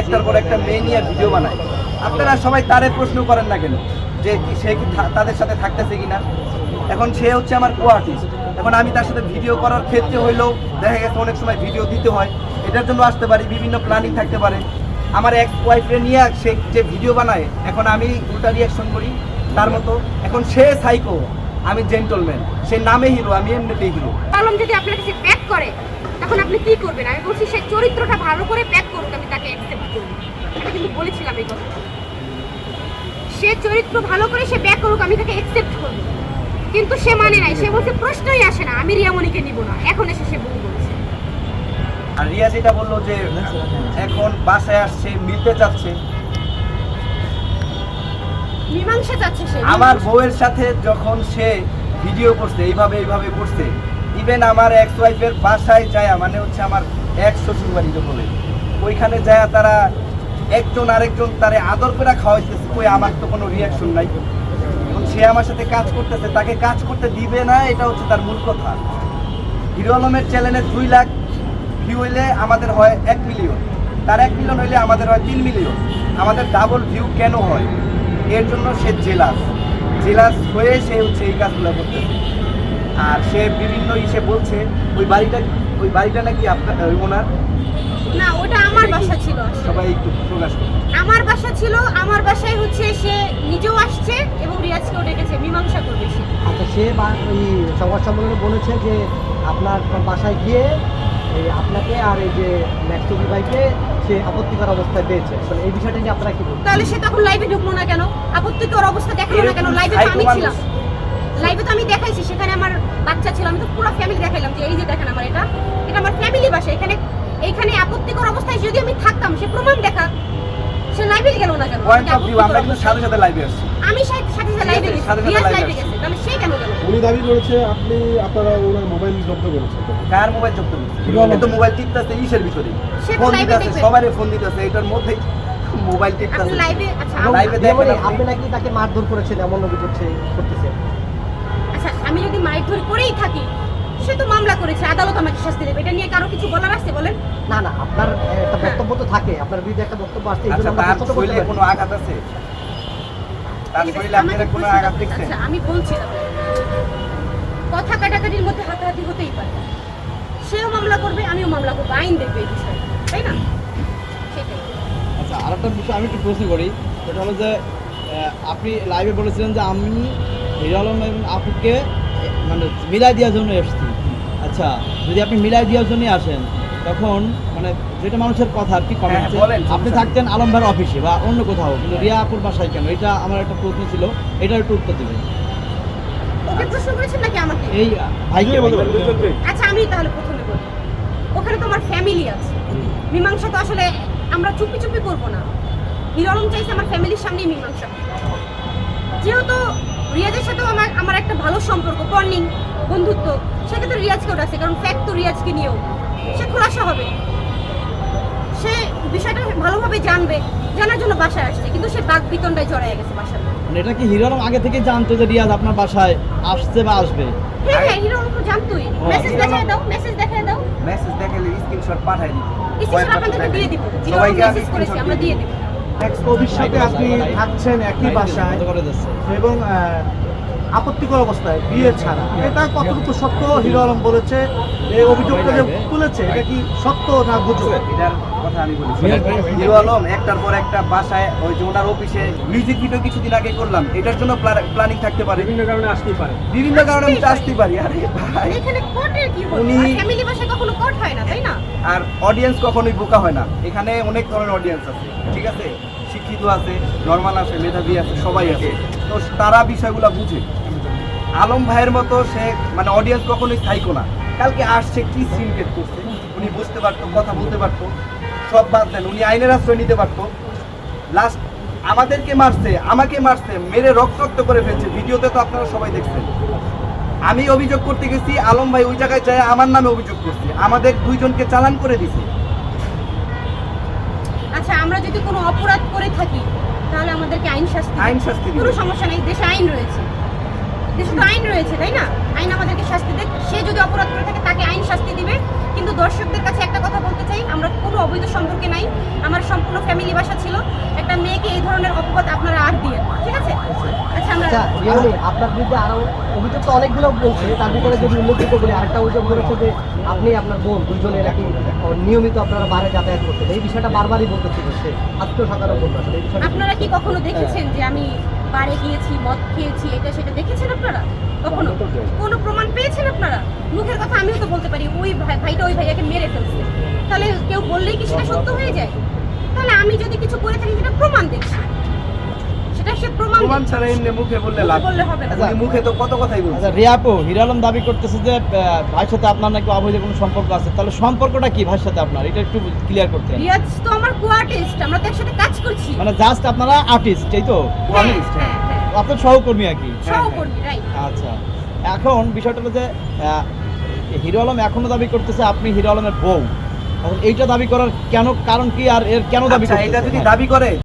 একটার পর একটা মেয়ে নিয়ে ভিডিও বানায়। আপনারা সবাই তারে প্রশ্ন করেন না কেন? যে সে কি তাদের সাথে থাকতেছে কিনা? এখন সে হচ্ছে আমার কো আর্টিস্ট এখন আমি তার সাথে ভিডিও করার ক্ষেত্রে হইলেও দেখা গেছে অনেক সময় ভিডিও দিতে হয়। এটার জন্য আসতে পারি, বিভিন্ন প্ল্যানিং থাকতে পারে। আমার এক ওয়াইফে নিয়ে সে যে ভিডিও বানায়, এখন আমি উল্টা রিয়াকশন করি তার মতো। এখন সে সাইকো আমি জেন্টলম্যান সে নামে হিরো আমি এমনিতেই হিরো আলম যদি আপনার কাছে প্যাক করে, তখন আপনি কি করবেন? আমি বলছি সেই চরিত্রটা ভালো করে প্যাক করতে আমি তাকে কিন্তু বলেছিলাম এই কথা সে চরিত্র ভালো করে সে প্যাক করুক আমি তাকে করব। কিন্তু সে মানে নাই। সে বলছে প্রশ্নই আসে না। আমি রিয়ামণিকে নিব না। এখন এসে সে বলছে। আর রিয়া যেটা বলল যে এখন বাসায় আসছে মিলতে চাচ্ছে। মীমাংসা চাচ্ছে সে। আমার বউয়ের সাথে যখন সে ভিডিও করছে এইভাবে এইভাবে করছে ইভেন আমার এক্স ওয়াইফের বাসায় যায় মানে হচ্ছে আমার এক শ্বশুর বাড়িতে বলে। ওইখানে যায় তারা একজন আরেকজন তারে আদর করে খাওয়াইতেছে, কই আমার তো কোনো রিয়াকশন নাই। এখন সে আমার সাথে কাজ করতেছে, তাকে কাজ করতে দিবে না, এটা হচ্ছে তার মূল কথা। হিরো আলমের চ্যানেলে দুই লাখ ভিউ হইলে আমাদের হয় এক মিলিয়ন তার এক মিলিয়ন হইলে আমাদের হয় তিন মিলিয়ন আমাদের ডাবল ভিউ কেন হয়? এর জন্য সে জেলাস জেলাস হয়ে সে হচ্ছে এই কাজগুলো করতেছে। আর সে বিভিন্ন ইসে বলছে, ওই বাড়িটা ওই বাড়িটা নাকি আপনার, ওই ওনার? না ওটা আমার বাসা ছিল। সবাই একটু প্রকাশ আমার বাসা ছিল আমার বাসায় হচ্ছে সে নিজেও আসছে এবং রিয়াজকেও ডেকেছে মীমাংসা করবে সে। আচ্ছা সে ওই সংবাদ সম্মেলনে বলেছে যে আপনার বাসায় গিয়ে এই আপনাকে আর এই যে ম্যাক্সুবি ভাইকে সে আপত্তিকর অবস্থায় পেয়েছে। আসলে এই বিষয়টা নিয়ে আপনারা কি বলবেন? তাহলে সে তখন লাইভে ঢুকলো না কেন? আপত্তিকর অবস্থা দেখাল না কেন? লাইভে তো আমি ছিলাম। লাইভে তো আমি দেখাইছি সেখানে আমার বাচ্চা ছিল। আমি তো পুরো ফ্যামিলি দেখাইলাম যে এই যে দেখেন আমার এটা। এটা আমার ফ্যামিলি বাসা এখানে এখানে আপত্তিকর অবস্থায় যদি আমি থাকতাম সে প্রমাণ দেখা সে লাইভে গেল না কেন? পয়েন্ট অফ ভিউ আমরা কিন্তু সাথে সাথে লাইভে আসছি। আমি সাথে সাথে লাইভে গেছি সাথে রিয়াজ লাইভে। গেছে। তাহলে সে কেন গেল? উনি দাবি করেছে আপনি আপনারা ওনার মোবাইল জব্দ করেছেন। কার মোবাইল চোখ হিরো তো মোবাইল টিপতেছে ইসের ভিতরে ফোন দিতেছে দেখবে। সবারই ফোন দিতেছে এটার মধ্যে মোবাইল টিপতেছে। লাইভে আচ্ছা বলি, দেখেন আপনি- নাকি তাকে মারধর করেছেন এমন অভিযোগ সে করতেছে। আচ্ছা আমি যদি মারধর করেই থাকি সে তো মামলা করেছে আদালত আমাকে শাস্তি দেবে। এটা নিয়ে কারও কিছু বলার আছে বলেন না না আপনার আহ, একটা বক্তব্য তো থাকে আপনার বিরুদ্ধে একটা বক্তব্য আসছে এই জন্য আচ্ছা। কোনো আঘাত আছে? কোনো আঘাত দেখছেন? আচ্ছা আমি বলছি না। কথা কাটাকাটির মধ্যে হাতাহাতি হতেই পারে। সেও মামলা করবে আমিও মামলা করব আইন দেখবে এই বিষয়ে তাই না? সেটাই। আচ্ছা আর একটা বিষয় আমি একটু প্রশ্ন করি সেটা হলো যে আপনি লাইভে বলেছিলেন যে আমি হিরো আলম এবং আপুকে মানে মিলাই দেওয়ার জন্য এসেছি। আচ্ছা যদি আপনি মিলাই দেওয়ার জন্যই আসেন তখন মানে যেটা মানুষের কথা আর কি কমেন্ট হ্যাঁ, আপনি থাকতেন আলম ভাইয়ের অফিসে বা অন্য কোথাও কিন্তু রিয়া আপুর বাসায় কেন? এটা আমার একটা প্রশ্ন ছিল এটার একটু উত্তর দেবেন। এই ভাইকে। আচ্ছা আমি তাহলে প্রথমে বলি। ওখানে তো আমার ফ্যামিলি আছে। মীমাংসা তো আসলে আমরা চুপি চুপি করব না। চাইছে আমার ফ্যামিলির সামনেই মীমাংসা। যেহেতু রিয়াজের সাথেও আমার আমার একটা ভালো সম্পর্ক বন্ধুত্ব সেক্ষেত্রে রিয়াজকেও ডাকছে কারণ ফ্যাক্ট তো রিয়াজকে নিয়েও। সে খোলাসা হবে। সে বিষয়টা ভালোভাবে জানবে জানার জন্য বাসায় আসছে কিন্তু সে বাঘ বিতণ্ডায় জড়ায় গেছে বাসায় মানে এটা কি হিরো আগে থেকে জানতো যে রিয়াজ আপনার বাসায় আসছে বা আসবে? হ্যাঁ হ্যাঁ হিরো আলম তো জানতোই। মেসেজ দেখায় দাও মেসেজ দেখায় দাও। মেসেজ দেখালে স্ক্রিনশট পাঠাই দিতে স্ক্রিনশট আপনাদেরকে দিয়ে দিব। সবাইকে মেসেজ করেছি আমরা দিয়ে দিব। কবির সাথে আপনি থাকছেন একই বাসায়। এবং আপত্তিকর অবস্থায় বিয়ে ছাড়া। এটা কতটুকু সত্য? হিরো আলম বলেছে এই অভিযোগটা যে তুলেছে এটা কি সত্য না গুজব? এটার কথা আমি বলি হিরো আলম একটার পর একটা বাসায় ওই যে ওনার অফিসে মিউজিক ভিডিও কিছুদিন আগে করলাম। এটার জন্য প্ল্যানিং থাকতে পারে। বিভিন্ন কারণে আসতেই পারে। বিভিন্ন কারণে আমি আসতে পারি। আরে ভাই। এখানে কোর্টের কি উনি- ফ্যামিলি বাসায় কখনো কোর্ট হয় না তাই না? আর অডিয়েন্স কখনোই বোকা হয় না। এখানে অনেক ধরনের অডিয়েন্স আছে ঠিক আছে? শিক্ষিত আছে নর্মাল আছে, মেধাবী আছে, সবাই আছে। তো তারা বিষয়গুলো বুঝে। আলম ভাইয়ের মতো সে মানে অডিয়েন্স কখনোই থাইকো না। কালকে আসছে, কি সিনকেট করছে? উনি বুঝতে পারতো, কথা বলতে পারতো। সব বাদ দেন, উনি আইনের আশ্রয় নিতে পারতো। লাস্ট আমাদেরকে মারছে, আমাকে মারছে, মেরে রক্ত রক্ত করে ফেলছে। ভিডিওতে তো আপনারা সবাই দেখছেন। আমি অভিযোগ করতে গেছি, আলম ভাই ওই জায়গায় যায়, আমার নামে অভিযোগ করছে। আমাদের দুইজনকে চালান করে দিছে। আচ্ছা আমরা যদি কোনো অপরাধ করে থাকি তাহলে আমাদেরকে আইন শাস্তি আইন শাস্তি কোনো সমস্যা নেই দেশে আইন রয়েছে। দেশে তো আইন রয়েছে তাই না? আইন আমাদেরকে শাস্তি দেয় সে যদি অপরাধ করে থাকে তাকে আইন শাস্তি দিবে। কিন্তু দর্শকদের কাছে চাই আমরা কোনো অবৈধ সম্পর্কে নাই আমার সম্পূর্ণ ফ্যামিলি বাসা ছিল। একটা মেয়েকে এই ধরনের অপবাদ আপনারা আর দিয়ে ঠিক আছে? আচ্ছা আমরা আচ্ছা আপনার বিরুদ্ধে আরও অভিযোগ তো অনেকগুলো বলছে তার ভিতরে যদি উল্লেখযোগ্য বলি আরেকটা অভিযোগ করেছে যে আপনি আপনার বোন দুজনে নাকি নিয়মিত আপনারা বাইরে যাতায়াত করতেন। এই বিষয়টা বারবারই বলতেছিল সে আত্মসাধারণ আসলে আপনারা কি কখনো দেখেছেন যে আমি বারে গিয়েছি মদ খেয়েছি এটা সেটা দেখেছেন আপনারা? কখনো? কোনো প্রমাণ পেয়েছেন আপনারা? মুখের কথা আমিও তো বলতে পারি ওই ভাই ভাইটা ওই ভাইয়াকে মেরে ফেলছে। তাহলে কেউ বললেই কি সেটা সত্য হয়ে যায়? তাহলে আমি যদি কিছু করে থাকি সেটা প্রমাণ দেখছি। সেটা সে প্রমাণ প্রমাণ ছাড়া এমনি মুখে বললে লাভ বললে হবে না। মুখে তো কত কথাই বলছে। আচ্ছা রিয়াপু হিরো দাবি করতেছে যে ভাইয়ের সাথে আপনার নাকি অবৈধ কোনো সম্পর্ক আছে। তাহলে সম্পর্কটা কি ভাইয়ের সাথে আপনার? এটা একটু ক্লিয়ার করতে। রিয়াজ তো আমার কো আর্টিস্ট আমরা তো একসাথে কাজ করছি। মানে জাস্ট আপনারা আর্টিস্ট এই তো? হ্যাঁ, হ্যাঁ, হ্যাঁ। আপনার সহকর্মী আর কি? সহকর্মী রাইট আচ্ছা। এখন বিষয়টা হলো যে হিরো আলম এখনও দাবি করতেছে আপনি হিরো আলমের বউ। এখন এইটা দাবি করার কেন কারণ কি আর এর কেন দাবি আচ্ছা এটা যদি হ্যাঁ। দাবি করে